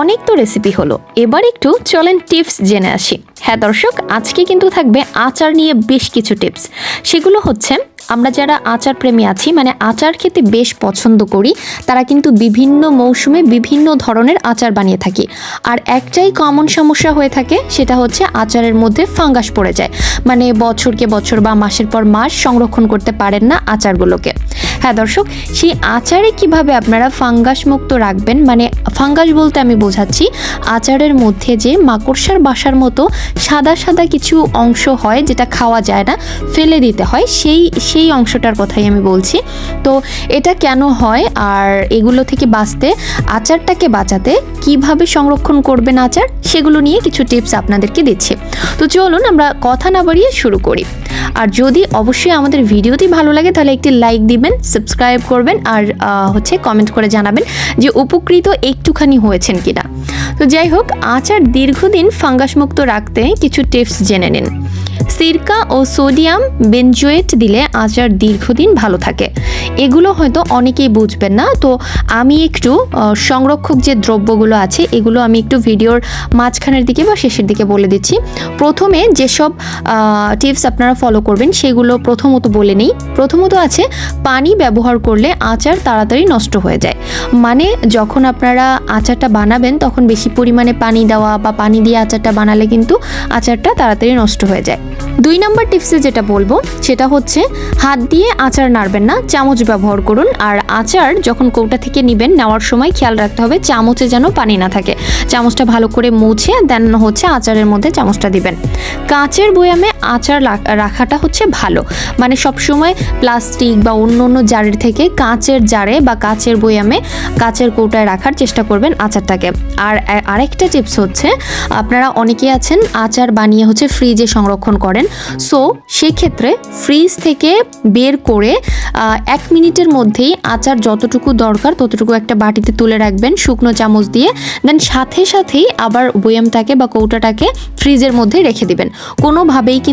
অনেক তো রেসিপি হলো। এবার একটু চলেন টিপস জেনে আসি। হ্যাঁ দর্শক, আজকে কিন্তু থাকবে আচার নিয়ে বেশ কিছু টিপস সেগুলো হচ্ছে, আমরা যারা আচার প্রেমী আছি মানে আচার খেতে বেশ পছন্দ করি, তারা কিন্তু বিভিন্ন মৌসুমে বিভিন্ন ধরনের আচার বানিয়ে থাকি। আর একটাই কমন সমস্যা হয়ে থাকে, সেটা হচ্ছে আচারের মধ্যে ফাঙ্গাস পড়ে যায়। মানে বছরকে বছর বা মাসের পর মাস সংরক্ষণ করতে পারেন না আচারগুলোকে। হ্যাঁ দর্শক, সেই আচারে কীভাবে আপনারা ফাঙ্গাস মুক্ত রাখবেন? মানে ফাঙ্গাস বলতে আমি বোঝাচ্ছি, আচারের মধ্যে যে মাকড়সার বাসার মতো সাদা সাদা কিছু অংশ হয় যেটা খাওয়া যায় না, ফেলে দিতে হয়, সেই সেই অংশটার কথাই আমি বলছি। তো এটা কেন হয় আর এগুলো থেকে বাঁচতে, আচারটাকে বাঁচাতে কীভাবে সংরক্ষণ করবেন আচার, সেগুলো নিয়ে কিছু টিপস আপনাদেরকে দিচ্ছি। তো চলুন আমরা কথা না বাড়িয়ে শুরু করি। আর যদি অবশ্যই আমাদের ভিডিওটি ভালো লাগে, তাহলে একটি লাইক দিবেন সাবস্ক্রাইব করবেন আর হচ্ছে কমেন্ট করে জানাবেন যে উপকৃত একটুখানি হয়েছেন কিনা। তো যাই হোক, আচার দীর্ঘদিন ফাঙ্গাসমুক্ত রাখতে কিছু টিপস জেনে নিন। সিরকা ও সোডিয়াম বেনজোয়েট দিলে আচার দীর্ঘদিন ভালো থাকে। এগুলো হয়তো অনেকেই বুঝবেন না। তো আমি একটু সংরক্ষক যে দ্রব্যগুলো আছে, এগুলো আমি একটু ভিডিওর মাঝখানের দিকে বা শেষের দিকে বলে দিচ্ছি। প্রথমে যেসব টিপস আপনারা ফলো করবেন, সেগুলো প্রথমত বলে নেই। প্রথমত আছে, পানি ব্যবহার করলে আচার তাড়াতাড়ি নষ্ট হয়ে যায়। মানে যখন আপনারা আচারটা বানাবেন, তখন বেশি পরিমাণে পানি দেওয়া বা পানি দিয়ে আচারটা বানালে কিন্তু আচারটা তাড়াতাড়ি নষ্ট হয়ে যায়। দুই নম্বর টিপসে যেটা বলব, সেটা হচ্ছে হাত দিয়ে আচার নাড়বেন না, চামচ ব্যবহার করুন। আর আচার যখন কৌটা থেকে নেবেন, নেওয়ার সময় খেয়াল রাখতে হবে চামচে যেন পানি না থাকে। চামচটা ভালো করে মুছে, দেন হচ্ছে আচারের মধ্যে চামচটা দিবেন। কাঁচের বয়ামে আচার রাখাটা হচ্ছে ভালো। মানে সবসময় প্লাস্টিক বা অন্য অন্য জারের থেকে কাঁচের জারে বা কাঁচের বয়ামে কাঁচের কৌটায় রাখার চেষ্টা করবেন আচারটাকে। আর আরেকটা টিপস হচ্ছে, আপনারা অনেকেই আছেন, আচার বানিয়ে হচ্ছে ফ্রিজে সংরক্ষণ করেন। সো সেক্ষেত্রে ফ্রিজ থেকে বের করে এক মিনিটের মধ্যেই আচার যতটুকু দরকার ততটুকু একটা বাটিতে তুলে রাখবেন শুকনো চামচ দিয়ে। দেন সাথে সাথেই আবার বয়ামটাকে বা কৌটাটাকে ফ্রিজের মধ্যে রেখে দিবেন। কোনোভাবেই কিন্তু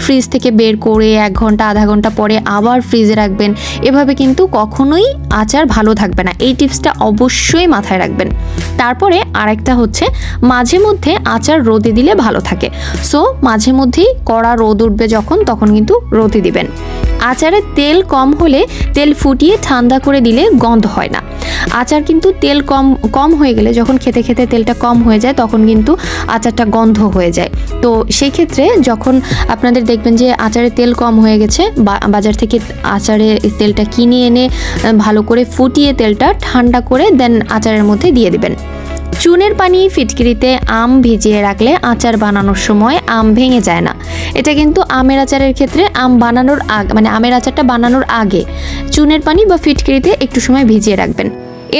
ফ্রিজ থেকে বের করে এক ঘণ্টা, আধা ঘণ্টা পরে আবার ফ্রিজে রাখবেন। এভাবে কিন্তু কখনোই আচার ভালো থাকবে না। এই টিপসটা অবশ্যই মাথায় রাখবেন। তারপরে আরেকটা হচ্ছে, মাঝে মধ্যে আচার রোদে দিলে ভালো থাকে। সো মাঝে মধ্যেই কড়া রোদ উঠবে যখন, তখন কিন্তু রোদে দিবেন। আচারে তেল কম হলে তেল ফুটিয়ে ঠান্ডা করে দিলে গন্ধ হয় না। আচার কিন্তু তেল কম কম হয়ে গেলে যখন খেতে খেতে তেলটা কম হয়ে যায় তখন কিন্তু আচারটা গন্ধ হয়ে যায়। তো সেই ক্ষেত্রে যখন আপনাদের দেখবেন যে আচারে তেল কম হয়ে গেছে বাজার থেকে আচারে তেলটা কিনে এনে ভালো করে ফুটিয়ে তেলটা ঠান্ডা করে দেন আচারের মধ্যে দিয়ে দেবেন। চুনের পানি ফিটকিরিতে আম ভিজিয়ে রাখলে আচার বানানোর সময় আম ভেঙে যায় না। এটা কিন্তু আমের আচারের ক্ষেত্রে আম বানানোর আগে মানে আমের আচারটা বানানোর আগে চুনের পানি বা ফিটকিরিতে একটু সময় ভিজিয়ে রাখবেন।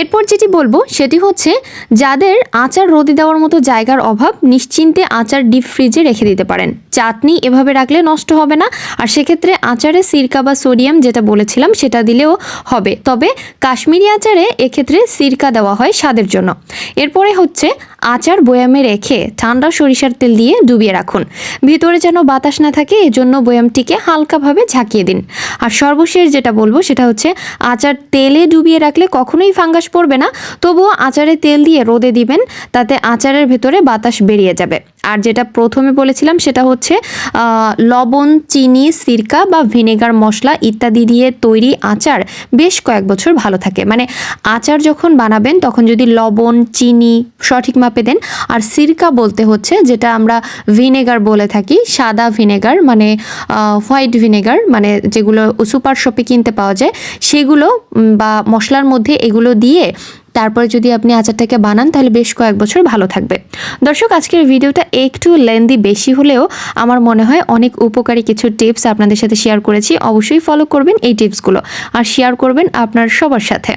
এরপর যেটি বলব, সেটি হচ্ছে যাদের আচার রোদে দেওয়ার মতো জায়গার অভাব, নিশ্চিন্তে আচার ডিপ ফ্রিজে রেখে দিতে পারেন। চাটনি এভাবে রাখলে নষ্ট হবে না, আর সেক্ষেত্রে আচারে সিরকা বা সোডিয়াম যেটা বলেছিলাম, সেটা দিলেও হবে। তবে কাশ্মীরি আচারে এক্ষেত্রে সিরকা দেওয়া হয় স্বাদের জন্য। এরপরে হচ্ছে আচার বয়ামে রেখে ঠান্ডা সরিষার তেল দিয়ে ডুবিয়ে রাখুন। ভিতরে যেন বাতাস না থাকে, এজন্য বয়ামটিকে হালকাভাবে ঝাঁকিয়ে দিন। আর সর্বশেষ যেটা বলব সেটা হচ্ছে, আচার তেলে ডুবিয়ে রাখলে কখনোই ফাঙ্গাস পড়বে না, তবুও আচারে তেল দিয়ে রোদে দিবেন, তাতে আচারের ভেতরে বাতাস বেরিয়ে যাবে। আর যেটা প্রথমে বলেছিলাম সেটা হচ্ছে লবণ, চিনি, সিরকা বা ভিনেগার মশলা ইত্যাদি দিয়ে তৈরি আচার বেশ কয়েক বছর ভালো থাকে। মানে আচার যখন বানাবেন, তখন যদি লবণ, চিনি সঠিক মাপে দেন। আর সিরকা বলতে হচ্ছে, যেটা আমরা ভিনেগার বলে থাকি, সাদা ভিনেগার মানে হোয়াইট ভিনেগার মানে যেগুলো সুপার শপে কিনতে পাওয়া যায়, সেগুলো বা মশলার মধ্যে এগুলো দিয়ে তারপরে যদি আপনি আচারটাকে বানান, তাহলে বেশ কয়েক বছর ভালো থাকবে। দর্শক, আজকের ভিডিওটা একটু লেন্দি বেশি হলেও আমার মনে হয় অনেক উপকারী কিছু টিপস আপনাদের সাথে শেয়ার করেছি। অবশ্যই ফলো করবেন এই টিপসগুলো। আর শেয়ার করবেন আপনার সবার সাথে।